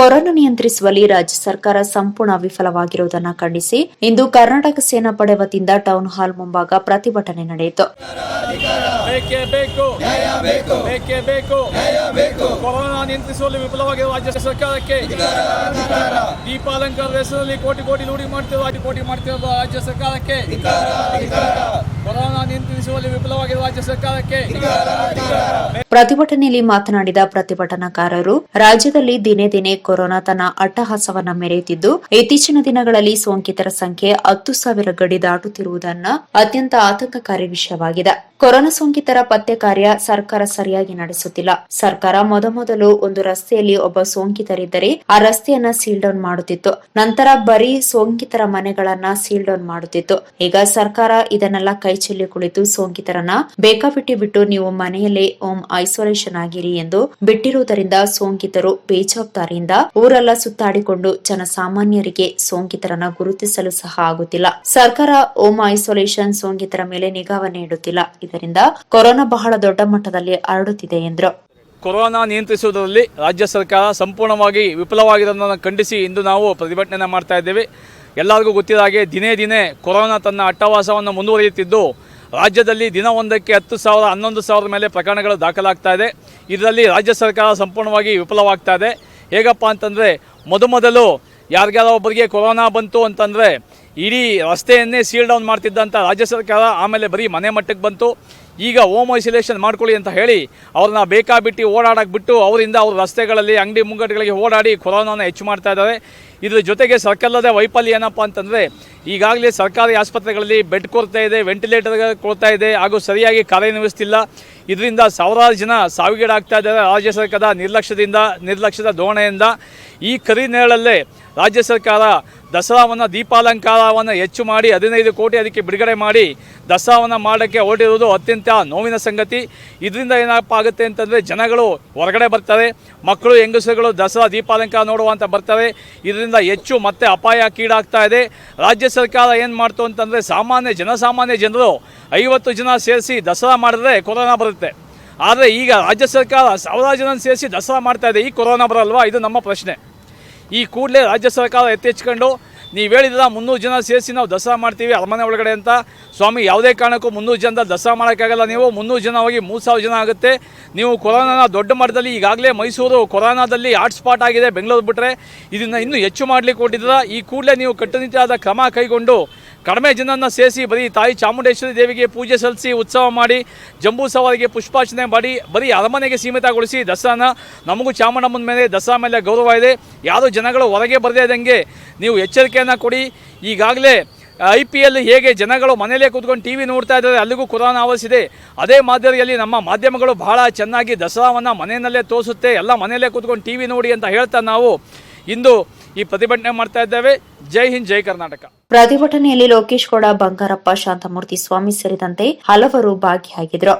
Corona ನಿಯಂತ್ರಿಸುವಲ್ಲಿ ರಾಜ್ಯ ಸರ್ಕಾರ ಸಂಪೂರ್ಣ ವಿಫಲವಾಗಿರುವುದನ್ನು ಖಂಡಿಸಿ ಇಂದು ಕರ್ನಾಟಕ ಸೇನಾ ಪಡೆ ವತಿಯಿಂದ ಟೌನ್ ಹಾಲ್ ಮುಂಭಾಗ ಪ್ರತಿಭಟನೆ ನಡೆಯಿತು. ಕೊರೋನಾ ನಿಯಂತ್ರಿಸುವಲ್ಲಿ ವಿಫಲವಾಗಿರುವ ರಾಜ್ಯ ಸರ್ಕಾರಕ್ಕೆ ದೀಪಾಲಂಕಾರದ ಹೆಸರಲ್ಲಿ ಕೋಟಿ ಕೋಟಿ ಲೂಟಿ ಮಾಡ್ತಿರುವ, ಕೋಟಿ ಮಾಡ್ತಿರುವ ರಾಜ್ಯ ಸರ್ಕಾರಕ್ಕೆ ಕೊರೋನಾ ಪ್ರತಿಭಟನೆಯಲ್ಲಿ ಮಾತನಾಡಿದ ಪ್ರತಿಭಟನಾಕಾರರು, ರಾಜ್ಯದಲ್ಲಿ ದಿನೇ ದಿನೇ ಕೊರೋನಾ ತನ್ನ ಅಟ್ಟಹಾಸವನ್ನ ಮೆರೆಯುತ್ತಿದ್ದು, ಇತ್ತೀಚಿನ ದಿನಗಳಲ್ಲಿ ಸೋಂಕಿತರ ಸಂಖ್ಯೆ ಹತ್ತು ಸಾವಿರ ಗಡಿ ದಾಟುತ್ತಿರುವುದನ್ನ ಅತ್ಯಂತ ಆತಂಕಕಾರಿ ವಿಷಯವಾಗಿದೆ. ಕೊರೋನಾ ಸೋಂಕಿತರ ಪತ್ತೆ ಕಾರ್ಯ ಸರ್ಕಾರ ಸರಿಯಾಗಿ ನಡೆಸುತ್ತಿಲ್ಲ. ಸರ್ಕಾರ ಮೊದಮೊದಲು ಒಂದು ರಸ್ತೆಯಲ್ಲಿ ಒಬ್ಬ ಸೋಂಕಿತರಿದ್ದರೆ ಆ ರಸ್ತೆಯನ್ನ ಸೀಲ್ ಡೌನ್ ಮಾಡುತ್ತಿತ್ತು. ನಂತರ ಬರೀ ಸೋಂಕಿತರ ಮನೆಗಳನ್ನ ಸೀಲ್ ಡೌನ್ ಮಾಡುತ್ತಿತ್ತು. ಈಗ ಸರ್ಕಾರ ಇದನ್ನೆಲ್ಲ ಕೈಚೆಲ್ಲಿ ಕುಳಿತು ಸೋಂಕಿತರನ್ನ ಬೇಕಾಬಿಟ್ಟಿ ಬಿಟ್ಟು ನೀವು ಮನೆಯಲ್ಲೇ ಹೋಮ್ ಐಸೋಲೇಷನ್ ಆಗಿರಿ ಎಂದು ಬಿಟ್ಟಿರುವುದರಿಂದ ಸೋಂಕಿತರು ಬೇಜವಾಬ್ದಾರಿಯಿಂದ ಊರೆಲ್ಲ ಸುತ್ತಾಡಿಕೊಂಡು ಜನಸಾಮಾನ್ಯರಿಗೆ ಸೋಂಕಿತರನ್ನ ಗುರುತಿಸಲು ಸಹ ಆಗುತ್ತಿಲ್ಲ. ಸರ್ಕಾರ ಹೋಮ್ ಐಸೋಲೇಷನ್ ಸೋಂಕಿತರ ಮೇಲೆ ನಿಗಾವನ್ನೇ ಇಡುತ್ತಿಲ್ಲ ಇದರಿಂದ ಕೊರೋನಾ ಬಹಳ ದೊಡ್ಡ ಮಟ್ಟದಲ್ಲಿ ಹರಡುತ್ತಿದೆ ಎಂದರು. ಕೊರೋನಾ ನಿಯಂತ್ರಿಸುವುದರಲ್ಲಿ ರಾಜ್ಯ ಸರ್ಕಾರ ಸಂಪೂರ್ಣವಾಗಿ ವಿಫಲವಾಗಿರೋದನ್ನು ಖಂಡಿಸಿ ಇಂದು ನಾವು ಪ್ರತಿಭಟನೆ ಮಾಡ್ತಾ ಇದ್ದೇವೆ. ಎಲ್ಲರಿಗೂ ಗೊತ್ತಿದ ಹಾಗೆ ದಿನೇ ದಿನೇ ಕೊರೋನಾ ತನ್ನ ಅಟ್ಟವಾಸವನ್ನು ಮುಂದುವರಿಯುತ್ತಿದ್ದು ರಾಜ್ಯದಲ್ಲಿ ದಿನವೊಂದಕ್ಕೆ ಹತ್ತು ಸಾವಿರ, ಹನ್ನೊಂದು ಸಾವಿರದ ಮೇಲೆ ಪ್ರಕರಣಗಳು ದಾಖಲಾಗ್ತಾ ಇದೆ. ಇದರಲ್ಲಿ ರಾಜ್ಯ ಸರ್ಕಾರ ಸಂಪೂರ್ಣವಾಗಿ ವಿಫಲವಾಗ್ತಾ ಇದೆ. ಹೇಗಪ್ಪ ಅಂತಂದರೆ ಮೊದಮೊದಲು ಯಾರಿಗಾರ ಒಬ್ಬರಿಗೆ ಕೊರೋನಾ ಬಂತು ಅಂತಂದರೆ, ಇಡೀ ರಸ್ತೆಯನ್ನೇ ಸೀಲ್ ಡೌನ್ ಮಾಡ್ತಿದ್ದಂಥ ರಾಜ್ಯ ಸರ್ಕಾರ ಆಮೇಲೆ ಬರೀ ಮನೆ ಮಟ್ಟಕ್ಕೆ ಬಂತು. ಈಗ ಹೋಮ್ ಐಸೋಲೇಷನ್ ಮಾಡ್ಕೊಳ್ಳಿ ಅಂತ ಹೇಳಿ ಅವ್ರನ್ನ ಬೇಕಾಬಿಟ್ಟು ಓಡಾಡಕ್ಕೆ ಬಿಟ್ಟು ಅವರಿಂದ ಅವ್ರ ರಸ್ತೆಗಳಲ್ಲಿ ಅಂಗಡಿ ಮುಂಗಟ್ಟುಗಳಿಗೆ ಓಡಾಡಿ ಕೊರೋನಾನ ಹೆಚ್ಚು ಮಾಡ್ತಾ ಇದ್ದಾರೆ. ಇದ್ರ ಜೊತೆಗೆ ಸರ್ಕಾರದ ವೈಫಲ್ಯ ಏನಪ್ಪ ಅಂತಂದರೆ, ಈಗಾಗಲೇ ಸರ್ಕಾರಿ ಆಸ್ಪತ್ರೆಗಳಲ್ಲಿ ಬೆಡ್ ಕೊರತೆ ಇದೆ ವೆಂಟಿಲೇಟರ್ ಕೊರತಾ ಇದೆ, ಹಾಗೂ ಸರಿಯಾಗಿ ಕಾರ್ಯನಿರ್ವಹಿಸ್ತಿಲ್ಲ. ಇದರಿಂದ ಸಾವಿರಾರು ಜನ ಸಾವಿಗೀಡಾಗ್ತಾ ಇದ್ದಾರೆ ರಾಜ್ಯ ಸರ್ಕಾರದ ನಿರ್ಲಕ್ಷ್ಯದಿಂದ, ನಿರ್ಲಕ್ಷ್ಯದ ಧೋರಣೆಯಿಂದ. ಈ ಕರಿ ನೆರಳಲ್ಲೇ ರಾಜ್ಯ ಸರ್ಕಾರ ದಸರಾವನ್ನು ದೀಪಾಲಂಕಾರವನ್ನು ಹೆಚ್ಚು ಮಾಡಿ, ಹದಿನೈದು ಕೋಟಿ ಅದಕ್ಕೆ ಬಿಡುಗಡೆ ಮಾಡಿ, ದಸರಾವನ್ನು ಮಾಡೋಕ್ಕೆ ಹೊರಟಿರುವುದು ಅತ್ಯಂತ ನೋವಿನ ಸಂಗತಿ. ಇದರಿಂದ ಏನಪ್ಪ ಆಗುತ್ತೆ ಅಂತಂದರೆ, ಜನಗಳು ಹೊರಗಡೆ ಬರ್ತಾರೆ, ಮಕ್ಕಳು, ಹೆಂಗಸರುಗಳು ದಸರಾ ದೀಪಾಲಂಕಾರ ನೋಡುವಂತ ಬರ್ತಾರೆ. ಇದರಿಂದ ಹೆಚ್ಚು ಮತ್ತೆ ಅಪಾಯ ಕೀಡಾಗ್ತಾ ಇದೆ. ರಾಜ್ಯ ಸರ್ಕಾರ ಏನು ಮಾಡ್ತು ಅಂತಂದರೆ ಸಾಮಾನ್ಯ ಜನಸಾಮಾನ್ಯ ಜನರು ಐವತ್ತು ಜನ ಸೇರಿಸಿ ದಸರಾ ಮಾಡಿದ್ರೆ ಕೊರೋನಾ ಬರುತ್ತೆ. ಆದರೆ ಈಗ ರಾಜ್ಯ ಸರ್ಕಾರ ಸಾವಿರಾರು ಜನ ಸೇರಿಸಿ ದಸರಾ ಮಾಡ್ತಾ ಇದೆ. ಈ ಕೊರೋನಾ ಬರಲ್ವಾ? ಇದು ನಮ್ಮ ಪ್ರಶ್ನೆ. ಈ ಕೂಡಲೇ ರಾಜ್ಯ ಸರ್ಕಾರ ಎತ್ತೆಚ್ಕೊಂಡು ನೀವು ಹೇಳಿದ್ರ ಮುನ್ನೂರು ಜನ ಸೇರಿಸಿ ನಾವು ದಸರಾ ಮಾಡ್ತೀವಿ ಅರಮನೆ ಒಳಗಡೆ ಅಂತ. ಸ್ವಾಮಿ, ಯಾವುದೇ ಕಾರಣಕ್ಕೂ ಮುನ್ನೂರು ಜನದ ದಸರಾ ಮಾಡೋಕ್ಕಾಗಲ್ಲ ನೀವು. ಮುನ್ನೂರು ಜನ ಹೋಗಿ ಮೂರು ಸಾವಿರ ಜನ ಆಗುತ್ತೆ. ನೀವು ಕೊರೋನಾನ ದೊಡ್ಡ ಮಟ್ಟದಲ್ಲಿ ಈಗಾಗಲೇ ಮೈಸೂರು ಕೊರೋನಾದಲ್ಲಿ ಹಾಟ್ ಸ್ಪಾಟ್ ಆಗಿದೆ. ಬೆಂಗಳೂರು ಬಿಟ್ಟರೆ ಇದನ್ನು ಇನ್ನೂ ಹೆಚ್ಚು ಮಾಡಲಿಕ್ಕೆ ಕೊಟ್ಟಿದ್ದೀರಾ? ಈ ಕೂಡಲೇ ನೀವು ಕಟ್ಟುನಿಟ್ಟಾದ ಕ್ರಮ ಕೈಗೊಂಡು ಕಡಿಮೆ ಜನನ ಸೇರಿಸಿ ಬರೀ ತಾಯಿ ಚಾಮುಂಡೇಶ್ವರಿ ದೇವಿಗೆ ಪೂಜೆ ಸಲ್ಲಿಸಿ ಉತ್ಸವ ಮಾಡಿ ಜಂಬೂ ಸವಾರಿಗೆ ಪುಷ್ಪಾರ್ಚನೆ ಮಾಡಿ ಬರೀ ಅರಮನೆಗೆ ಸೀಮಿತಗೊಳಿಸಿ ದಸರಾನ ನಮಗೂ ಚಾಮುಂಡಮ್ಮನ ಮೇಲೆ ದಸರಾ ಮೇಲೆ ಗೌರವ ಇದೆ. ಯಾರು ಜನಗಳು ಹೊರಗೆ ಬರದೇ ಇದ್ದಂಗೆ ನೀವು ಎಚ್ಚರಿಕೆಯನ್ನು ಕೊಡಿ. ಈಗಾಗಲೇ ಐ ಪಿ ಎಲ್ ಹೇಗೆ ಜನಗಳು ಮನೆಯಲ್ಲೇ ಕೂತ್ಕೊಂಡು ಟಿ ವಿ ನೋಡ್ತಾ ಇದ್ದಾರೆ, ಅಲ್ಲಿಗೂ ಕೊರೋನಾ ಆವರಿಸಿದೆ. ಅದೇ ಮಾದರಿಯಲ್ಲಿ ನಮ್ಮ ಮಾಧ್ಯಮಗಳು ಬಹಳ ಚೆನ್ನಾಗಿ ದಸರಾವನ್ನು ಮನೆಯಲ್ಲೇ ತೋರಿಸುತ್ತೆ. ಎಲ್ಲ ಮನೆಯಲ್ಲೇ ಕೂತ್ಕೊಂಡು ಟಿ ವಿ ನೋಡಿ ಅಂತ ಹೇಳ್ತಾ ನಾವು. ಇಂದು ಈ ಪ್ರತಿಭಟನೆ ಮಾಡ್ತಾ ಇದ್ದೇವೆ. ಜೈ ಹಿಂದ್, ಜೈ ಕರ್ನಾಟಕ. ಪ್ರತಿಭಟನೆಯಲ್ಲಿ ಲೋಕೇಶ್ ಗೌಡ, ಬಂಗಾರಪ್ಪ, ಶಾಂತಮೂರ್ತಿ ಸ್ವಾಮಿ ಸೇರಿದಂತೆ ಹಲವರು ಭಾಗಿಯಾಗಿದ್ರು